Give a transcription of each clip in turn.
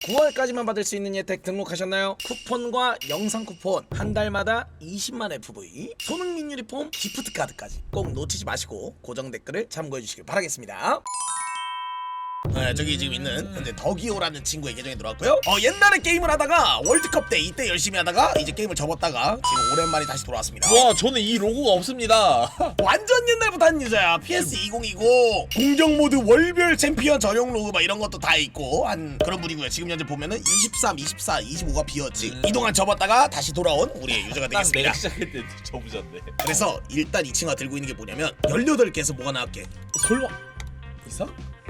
9월까지만 받을 수 있는 혜택 등록하셨나요? 쿠폰과 영상 쿠폰 한 달마다 20만 FV 손흥민 유니폼 기프트 카드까지 꼭 놓치지 마시고 고정 댓글을 참고해 주시길 바라겠습니다. 네, 저기 지금 있는 현재 덕이오라는 친구의 계정에 들어왔고요. 어, 옛날에 게임을 하다가 월드컵 때 이때 열심히 하다가 이제 게임을 접었다가 지금 오랜만에 다시 돌아왔습니다. 와 저는 이 로고가 없습니다 완전 옛날부터 한 유저야. PS 20이고 공격 모드 월별 챔피언 전용 로그 막 이런 것도 다 있고 한 그런 분이고요. 지금 현재 보면은 23, 24, 25가 비었지. 음. 이동안 접었다가 다시 돌아온 우리의 유저가 딱 되겠습니다. 내가 시작할 때 접으셨네 그래서 일단 이 친구가 들고 있는 게 뭐냐면 18개에서 뭐가 나왔게? 설마 이사?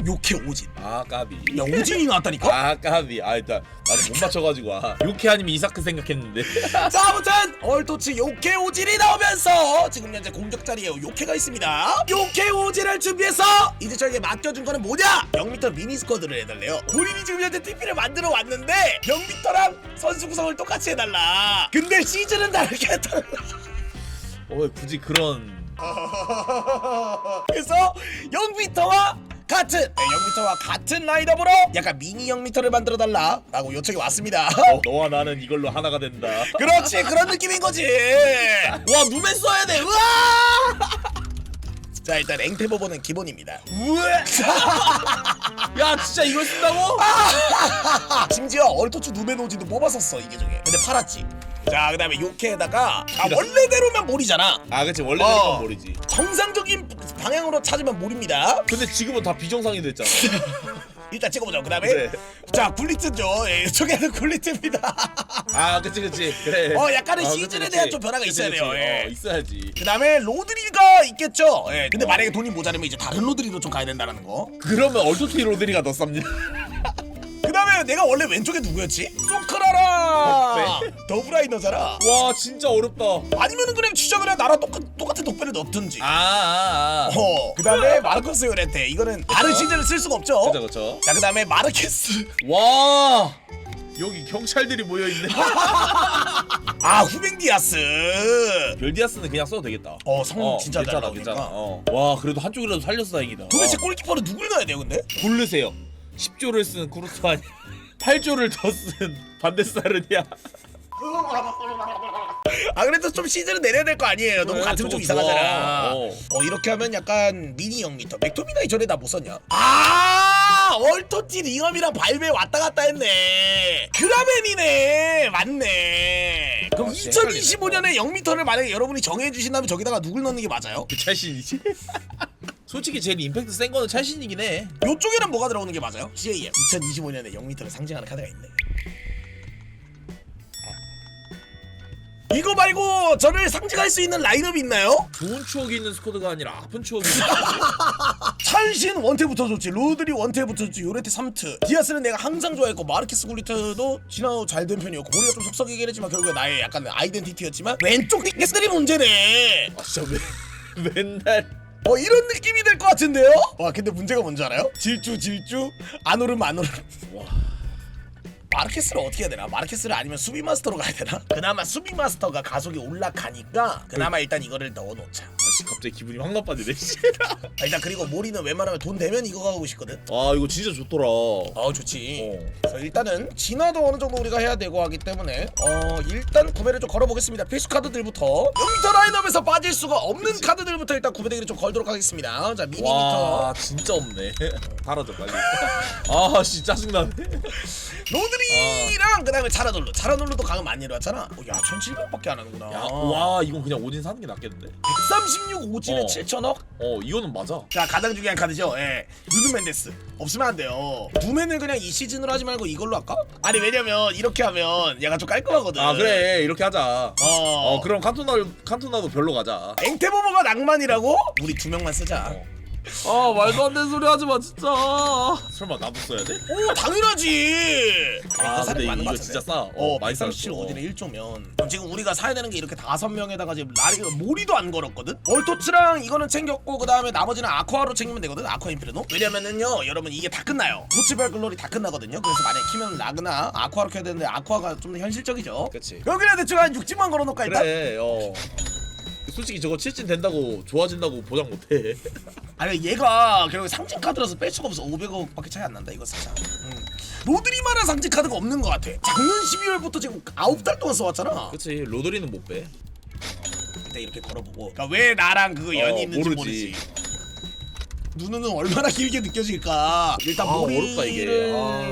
욕해 오진. 아 까비. 야 오진이 나왔다니까? 아 까비. 아 일단 나는 못 맞춰가지고 아. 요케 아니면 이사크 생각했는데. 자 아무튼 얼토츠 요케 오질이 나오면서 지금 현재 공격 자리에 요케가 있습니다. 요케 오질을 준비해서 이제 저에게 맡겨준 거는 뭐냐? 0m 미니 스쿼드를 해달래요. 본인이 지금 현재 TP를 만들어 왔는데 0m랑 선수 구성을 똑같이 해달라. 근데 시즌은 다르게 해달라. 어왜 굳이 그런. 그래서 0m와 같은 네, 0m와 같은 라인업으로 약간 미니 0m를 만들어 달라 라고 요청이 왔습니다. 어, 너와 나는 이걸로 하나가 된다. 그렇지 그런 느낌인 거지. 와 누맨 써야 돼. 우와! 자 일단 앵테버버는 기본입니다. 우에 야 진짜 이걸 쓴다고? 심지어 얼토츠 누메노지도 뽑았었어 이게 저게. 근데 팔았지 자 그다음에 요케에다가 아 원래대로면 몰이잖아. 아 그치. 원래 어. 는 모르지. 정상적인 방향으로 찾으면 몰입니다. 근데 지금은 다 비정상이 됐잖아. 일단 찍어보자 그다음에 그래. 자 굴리트죠. 예, 저게는 굴리트입니다. 아 그치 그치. 그래. 어, 약간의 어, 시즌에 그치, 대한 그치. 좀 변화가 그치, 있어야 그치. 돼요, 예. 어 있어야지. 그 다음에 로드리가 있겠죠. 예 근데 어. 만약에 돈이 모자르면 이제 다른 로드리로 좀 가야 된다는 거. 그러면 얼토티 로드리가 더 쌉니다. 그 다음에 내가 원래 왼쪽에 누구였지? 소크 라라 더브라이너잖아. 와 진짜 어렵다. 아니면은 그냥 진짜 그냥 나랑 똑같, 똑같은 독배를 넣든지. 아 아 아. 어, 그 다음에 마르코스 요렌테. 이거는 다른 시즌을 쓸 수가 없죠. 그쵸 그쵸. 자그 다음에 마르케스. 와. 여기 경찰들이 모여 있네. 아 후뱅 디아스. 별디아스는 그냥 써도 되겠다. 어, 성능 진짜 잘 괜찮아 나오니까. 괜찮아. 어. 와 그래도 한쪽이라도 살려서 다행이다. 도대체 어. 골키퍼는 누굴 넣어야 돼요 근데? 고르세요. 10조를 쓴 쿠르트 아니 8조를 더 쓴 반데사르냐 아 그래도 좀 시즌을 내려야 될 거 아니에요. 너무 그래, 같으면 좀 저거. 이상하잖아. 어. 어 이렇게 하면 약간 미니 0m 맥토미나 이 전에 나 못 썼냐? 아! 얼토티 링엄이랑 발베 왔다 갔다 했네. 그라벤이네. 맞네. 그럼 어, 진짜 2025년에 0m를 만약에 여러분이 정해주신다면 저기다가 누굴 넣는 게 맞아요? 그 찰신이지? 솔직히 제일 임팩트 센 거는 찰신이긴 해. 요쪽에는 뭐가 들어오는 게 맞아요? CAM 2025년에 0m를 상징하는 카드가 있네. 이거 말고 저를 상징할 수 있는 라인업이 있나요? 좋은 추억이 있는 스쿼드가 아니라 아픈 추억이 있는 찬신 원태부터 좋지. 로드리 원태부터 좋지. 요레테 3트. 디아스는 내가 항상 좋아했고 마르케스 굴리트도 지나고 잘된 편이었고 우리가 좀 속썩이긴 했지만 결국에 나의 약간 아이덴티티였지만 왼쪽 닉네스들이 문제네. 아 진짜 왜 맨날 어 이런 느낌이 될 것 같은데요? 와 근데 문제가 뭔지 알아요? 질주 질주 안 오름 안 오름 와 마르케스를 어떻게 해야 되나? 마르케스를 아니면 수비 마스터로 가야 되나? 그나마 수비 마스터가 가속이 올라가니까 그나마 일단 이거를 넣어놓자 아 씨 갑자기 기분이 확 나빠지네 씨. 아, 일단 그리고 모리는 웬만하면 돈 되면 이거 가고 싶거든. 아 이거 진짜 좋더라. 어 좋지. 어. 그래서 일단은 진화도 어느 정도 우리가 해야 되고 하기 때문에 어 일단 구매를 좀 걸어보겠습니다. 필수 카드들부터. 0m 라인업에서 빠질 수가 없는 카드들부터 일단 구매되기를 좀 걸도록 하겠습니다. 자 미니 와 미터. 진짜 없네. 달아줘 빨리. 아씨 짜증나네. 로드리랑 그다음에 차라놀루. 차라놀루도 강은 많이 내려왔잖아. 어, 야 1700밖에 안 하는구나. 야, 와 이건 그냥 오진 사는 게 낫겠는데? 136 오진에 어. 7천억? 어 이거는 맞아. 자 가장 중요한 카드죠. 예. 누누 멘데스. 없으면 안 돼요. 누멘을 그냥 이 시즌으로 하지 말고 이걸로 할까? 아니 왜냐면 이렇게 하면 얘가 좀 깔끔하거든. 아 그래. 이렇게 하자. 어, 어 그럼 칸토나 칸토나도 별로 가자. 앵테보모가 낭만이라고? 우리 두 명만 쓰자. 아 말도 안 되는 소리 하지 마 진짜 설마 나도 써야 돼? 오 당연하지. 아, 그 사람이 근데 이거. 진짜 싸. 어, 어, 많이 137 쌌어. 오진에 1조면 그럼 지금 우리가 사야 되는 게 이렇게 다섯 명에다가 지금 라리 모리도 안 걸었거든. 월토츠랑 이거는 챙겼고 그 다음에 나머지는 아쿠아로 챙기면 되거든. 아쿠아 인프레노. 왜냐면은요, 여러분 이게 다 끝나요. 도치발 글로리 다 끝나거든요. 그래서 만약 에 키면 라그나 아쿠아로 켜야 되는데 아쿠아가 좀 더 현실적이죠. 그치. 여기는 대충 한 6집만 걸어놓을까 일단. 그래 어 솔직히 저거 칠진 된다고 좋아진다고 보장 못해 아니 얘가 결국 상징 카드라서 뺄 수가 없어 500억밖에 차이 안 난다 이거 사자 음. 로드리만한 상징 카드가 없는 것 같아 작년 12월부터 지금 9달 동안 써왔잖아 그치 로드리는 못 빼. 일단 이렇게 걸어보고 그러니까 왜 나랑 그거 연이 어, 있는지 모르지. 모르지 눈은 얼마나 길게 느껴질까 일단 아, 머리를 어렵다, 이게. 아.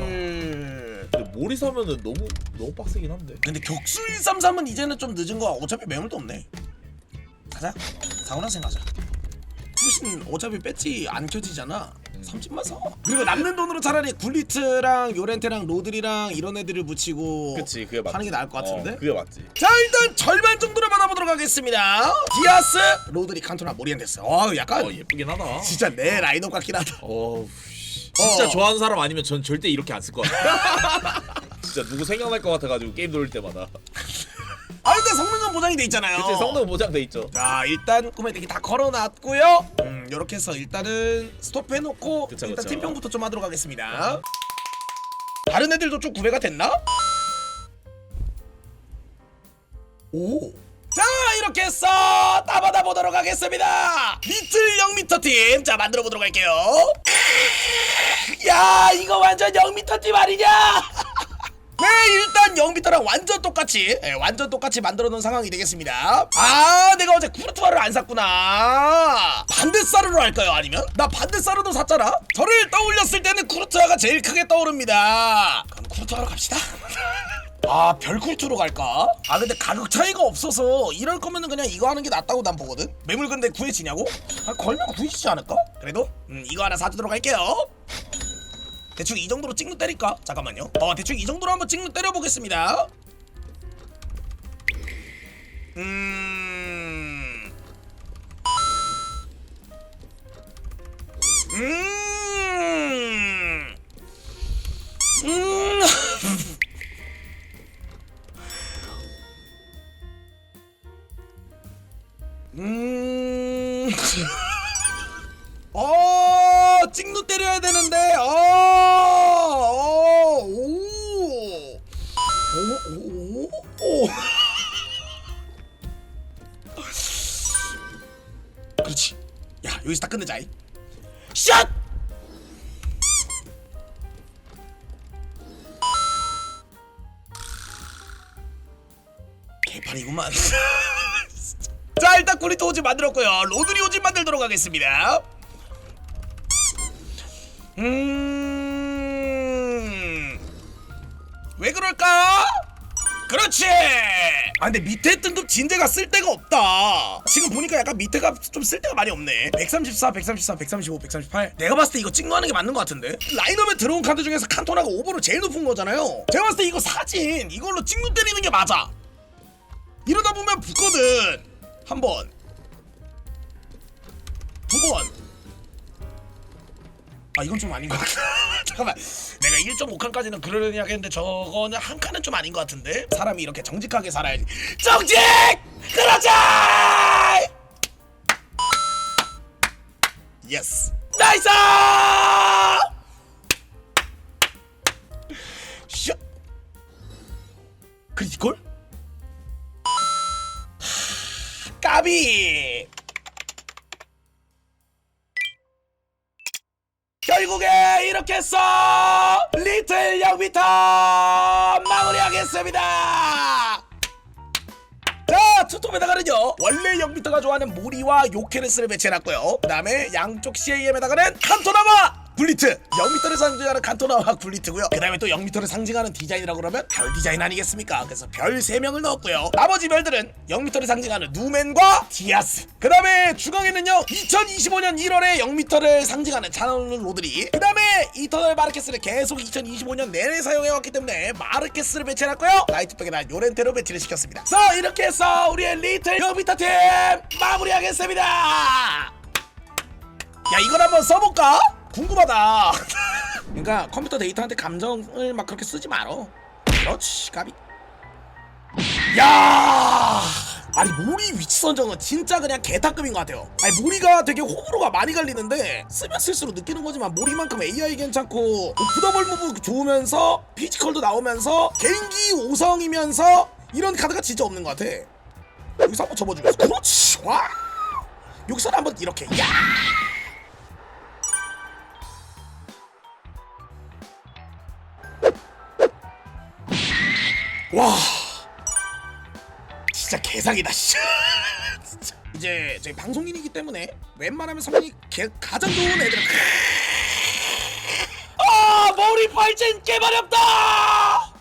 근데 몰이 사면은 너무 너무 빡세긴 한데. 근데 격수 133은 이제는 좀 늦은 거야 어차피 매물도 없네 가자 사우나생 가자 후신 어차피 배지 안 켜지잖아 음. 30만 사 그리고 남는 돈으로 차라리 굴리트랑 요렌테랑 로드리랑 이런 애들을 붙이고 그치 그게 맞지. 하는 게 나을 것 같은데? 어, 그게 맞지. 자 일단 절반 정도로 받아보도록 하겠습니다 디아스 로드리 칸토나 모리엔데스 어 약간 어 예쁘긴 하다. 진짜 내 라인업 같긴 하다 어 씨. 진짜 어. 좋아하는 사람 아니면 전 절대 이렇게 안 쓸 것 같아. 진짜 누구 생각날 것 같아가지고 게임 돌릴 때마다. 보장이 돼 있잖아요 그치 성능 보장돼 있죠. 자 일단 꾸메대기 다 걸어놨고요 음 요렇게 해서 일단은 스톱해놓고 그쵸, 일단 그쵸. 팀평부터 좀 하도록 하겠습니다 다른 애들도 좀 구매가 됐나? 오. 자 이렇게 해서 따받아 보도록 하겠습니다 리틀 0미터 팀 자 만들어 보도록 할게요 야 이거 완전 0미터 팀 아니냐 네 일단 0미터랑 완전 똑같이 예, 완전 똑같이 만들어 놓은 상황이 되겠습니다 아 내가 어제 쿠르투아를 안 샀구나 반대사르로 할까요 아니면? 나 반대사르도 샀잖아 저를 떠올렸을 때는 쿠르투아가 제일 크게 떠오릅니다 그럼 쿠르투아로 갑시다 아 별쿨투로 갈까? 아 근데 가격 차이가 없어서 이럴 거면은 그냥 이거 하는 게 낫다고 난 보거든 매물 근데 구해지냐고? 아 걸면 구해지지 않을까? 그래도 음, 이거 하나 사주도록 할게요 대충 이 정도로 찍는 때릴까? 잠깐만요 어 대충 이 정도로 한번 찍는 때려보겠습니다 음... 음... 음... 음. 어, 찍누 때려야 되는데. 어. 어. 그렇지. 야, 여기서 딱 끝내자. 이. 샷! 개판이구만. 자 일단 구리토 오진 만들었고요 로드리 오진 만들도록 하겠습니다 음 왜 그럴까? 그렇지! 아 근데 밑에 등급 진대가 쓸데가 없다. 지금 보니까 약간 밑에가 좀 쓸데가 많이 없네. 134 134 135 138 내가 봤을 때 이거 찍노하는 게 맞는 것 같은데? 라인업에 들어온 카드 중에서 칸토나가 오버로 제일 높은 거잖아요. 제가 봤을 때 이거 사진 이걸로 찍노 때리는 게 맞아. 이러다 보면 붙거든. 한 번, 두 번. 아 이건 좀 아닌 것 같아. 잠깐만, 내가 1.5칸까지는 그러려니 하겠는데 저거는 한 칸은 좀 아닌 것 같은데. 사람이 이렇게 정직하게 살아야지. 정직! 그러자! 예스. 나이스! 샷. 크리티컬? 까비 결국에 이렇게 해서 리틀 영비터 마무리하겠습니다! 자 투톱에다가는요 원래 영비터가 좋아하는 모리와 요케레스를 배치해놨고요. 그 다음에 양쪽 CAM에다가는 칸토나와 굴리트! 0m를 상징하는 칸토나와 굴리트고요. 그 다음에 또 0m를 상징하는 디자인이라고 그러면 별 디자인 아니겠습니까? 그래서 별 3명을 넣었고요. 나머지 별들은 0m를 상징하는 누맨과 디아스. 그 다음에 중앙에는요 2025년 1월에 0m를 상징하는 차널 로드리. 그 다음에 이터널 마르케스를 계속 2025년 내내 사용해왔기 때문에 마르케스를 배치해놨고요. 라이트백에다 요렌테로 배치를 시켰습니다. 자 이렇게 해서 우리의 리틀 0m 팀 마무리하겠습니다. 야 이걸 한번 써볼까? 궁금하다. 그러니까 컴퓨터 데이터한테 감정을 막 그렇게 쓰지 말어. 그렇지 까비. 야! 아니 모리 위치 선정은 진짜 그냥 개타급인 것 같아요. 아니 모리가 되게 호불호가 많이 갈리는데 쓰면 쓸수록 느끼는 거지만 모리만큼 AI 괜찮고 오프더블 무브 좋으면서 피지컬도 나오면서 개인기 5성이면서 이런 카드가 진짜 없는 것 같아. 여기서 한번 접어주면서 그렇지! 와! 여기서 한번 이렇게. 야 와 진짜 개사기다 진짜. 진짜. 이제 저희 방송인이기 때문에 웬만하면 성능이 개, 가장 좋은 애들 아 머리 팔젠 개발이 없다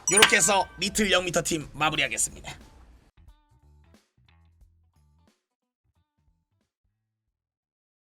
이렇게 해서 리틀 0미터 팀 마무리하겠습니다